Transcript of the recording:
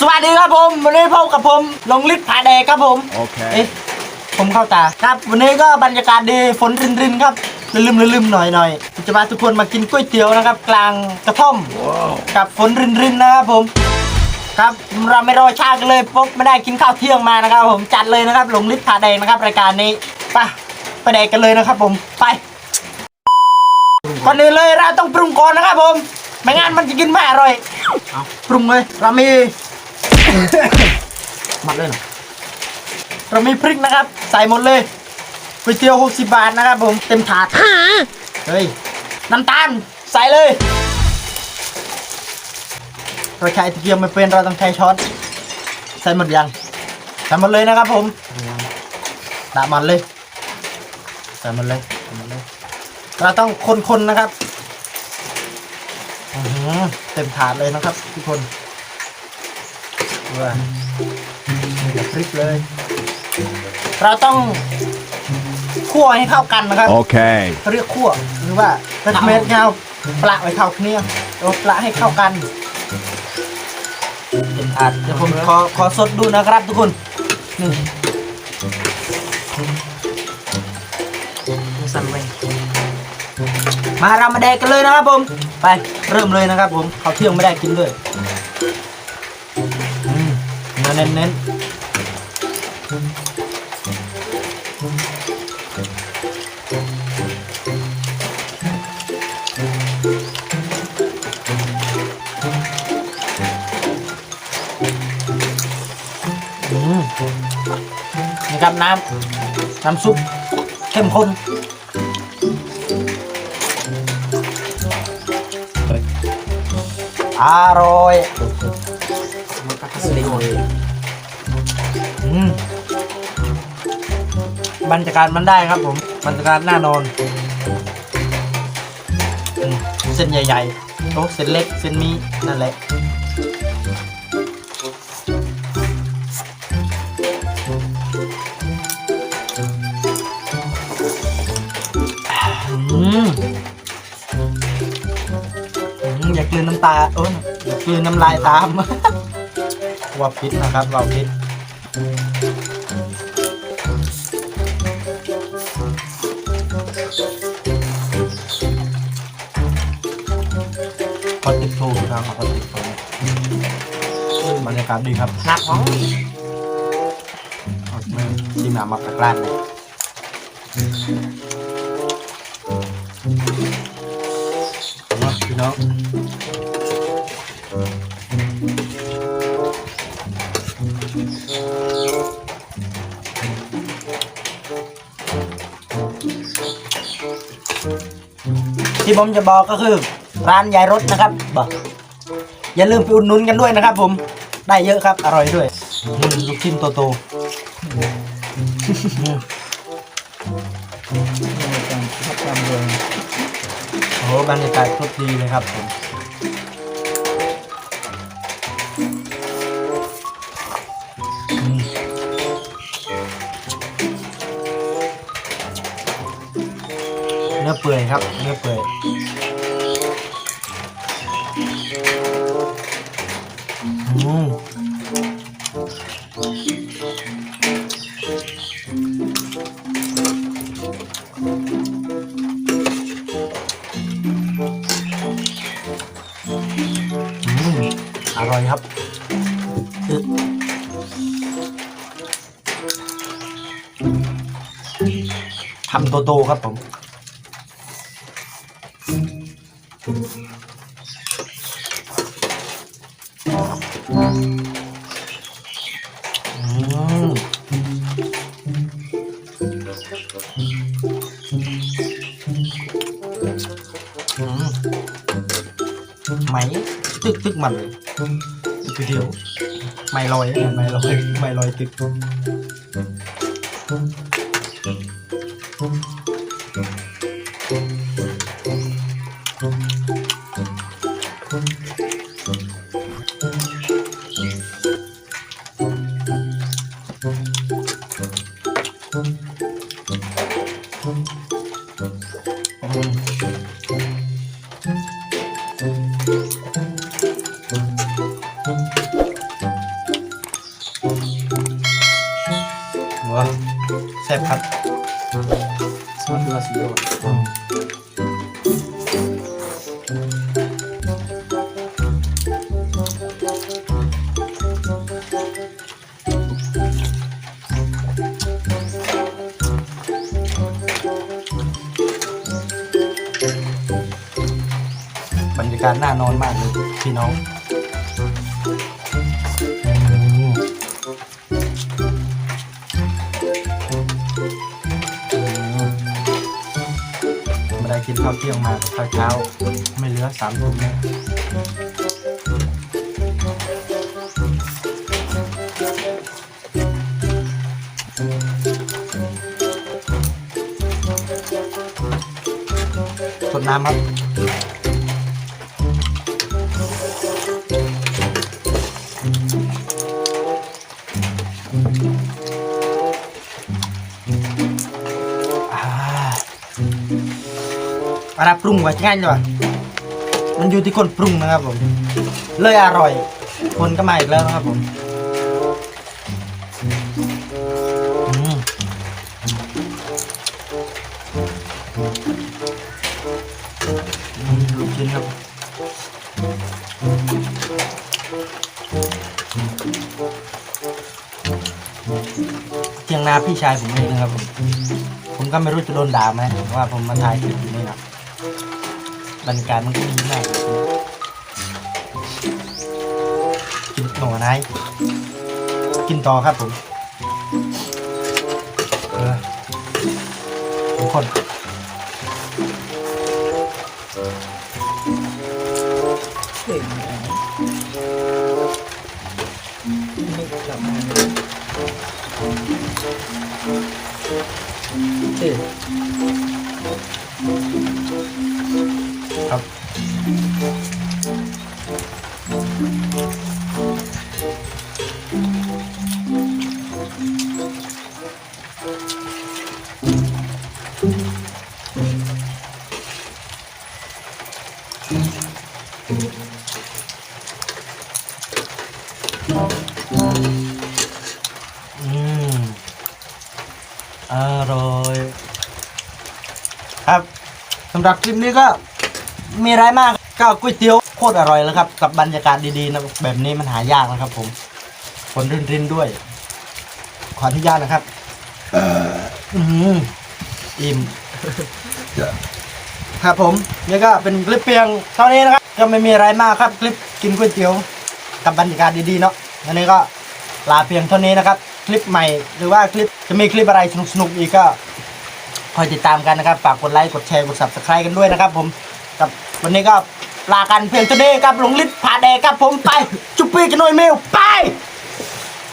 สวัสดีครับผมวันนี้พบกับผมลงฤทธิ์ผาแดกครับผมโอเคเอ๊ะผมเข้าตาครับ วันนี้ก็บรรยากาศดีฝนรินรินๆครับลืมๆลืมๆหน่อยหน่อยๆจะพาทุกคนมากินก๋วยเตี๋ยวนะครับ กลางกระท่อมกับฝนรินรินๆนะครับผมครับเราไม่รอช้ากันเลยพบไม่ได้กินข้าวเที่ยงมานะครับ ผมจัดเลยนะครับหลงฤทธิ์ผาแดงนะครับ รายการนี้ไปไปแดกกันเลยนะครับ ผมไปก่อนอื่นเลยเราต้องปรุงก่อนนะครับผมไม่งั้นมันจะกินไม่อร่อยเอาปรุงเลยเรามี มัดเลยเหรอเรามีพริกนะครับ ใส่หมดเลยก๋วยเตี๋ยว60 บาทนะครับผมเต็มถาดเฮ้ยน้ำตาลใส่เลยเราใช้ตะเกียบไม่เป็นเราต้องใช้ช้อนใส่หมดยังใส่หมดเลยนะครับผมตามันเลยใส่หมดเลยใส่หมดเลย เราต้องคนๆนะครับอื้อหือเต็มถาดเลยนะครับทุกคน ว้านี่กับพริกเลย เราต้องคั่วให้เข้ากันนะครับ Okay. เขาเรียกคั่วหรือว่าเป็นเม็ดเงาปละไว้เข้าเนี่ยเราปละให้เข้ากันเป็นถาดเดี๋ยวผมขอขอสดดูนะครับทุกคนนี่สั่นไปมาเรามาแดกกันเลยนะครับผม ไปเริ่มเลยนะครับผมเขาวเที่ยงไม่ได้กินด้วยอืม เน้นเน้นนี่ครับน้ำน้ำซุปเข้มข้นอร่อยอืม บรรยากาศมันได้ครับผมบรรยากาศน่านอนเส้นใหญ่ๆโต๊ะเส้นเล็กเส้นมีนั่นแหละอย่ากลืนน้ำตาเอออย่ากลืนน้ำลายตามว่าพิษนะครับเราพิษ ดโทรครับพอติดโทรบรรยากาศดีครับนักของเอามือจิ้มน้ำมาตะกร้านเลยมาพี่น้องที่ผมจะบอกก็คือร้านยายรถนะครับบอก อย่าลืมไปอุดหนุนกันด้วยนะครับ ผมได้เยอะครับ อร่อยด้วยอืมลูกชิ้นโตๆอืมโอ้โหบรรยากาศโคตรดีเลยครับผมอืมเนื้อเปื่อยครับ เนื้อเปื่อย อยครับทำโตๆครับผมไหม tức tức mặt. Cứ thiếu Mày lòi ấy, mày lòi, mày lòi tức Thank you. แซ่บครับซอสเกลือสีดดบรรยากาศน่านอนมากเลยพี่น้อง กินข้าวเที่ยงมาข้าวเช้า ไม่เหลือสามทุ่มนะสดน้ำครับ อะไรปรุงไว้ง่ายจังวะมันอยู่ที่คนปรุงนะครับผม เลยอร่อย คนก็มาอีกแล้วนะครับผมอืมอืมลูกชิ้นครับเทียงนาพี่ชายผมเองนะครับผม ผมก็ไม่รู้จะโดนด่าไหมว่าผมมาถ่ายคลิปอยู่นี่นะ บรรยากาศมันก็ดีมากกินหน่อไม้กินต่อครับผมเออทุกคนครับอืม อร่อย ครับสำหรับคลิปนี้ก็มีอะไรมาก ก็ก๋วยเตี๋ยวโคตรอร่อยแล้วครับ กับบรรยากาศดีๆนะแบบนี้มันหายากนะครับ ผมฝนรินๆด้วย ขออนุญาตนะครับอืมอิ่มครับผมนี่ก็เป็นคลิปเพียงเท่านี้นะครับ ก็ไม่มีอะไรมากครับ คลิปกินก๋วยเตี๋ยว กับบรรยากาศดีๆเนาะอันนี้ก็ลาเพียงเท่านี้นะครับ คลิปใหม่หรือว่าคลิปจะมีคลิปอะไรสนุกๆอีกก็คอยติดตามกันนะครับ ฝากกดไลค์กดแชร์กด subscribe กันด้วยนะครับ ผมกับวันนี้ก็ ลากันเพียงเท่านี้ครับหลงลิศผาแดกครับผมไป จุ๊บปี้กันหน่อยเมลไป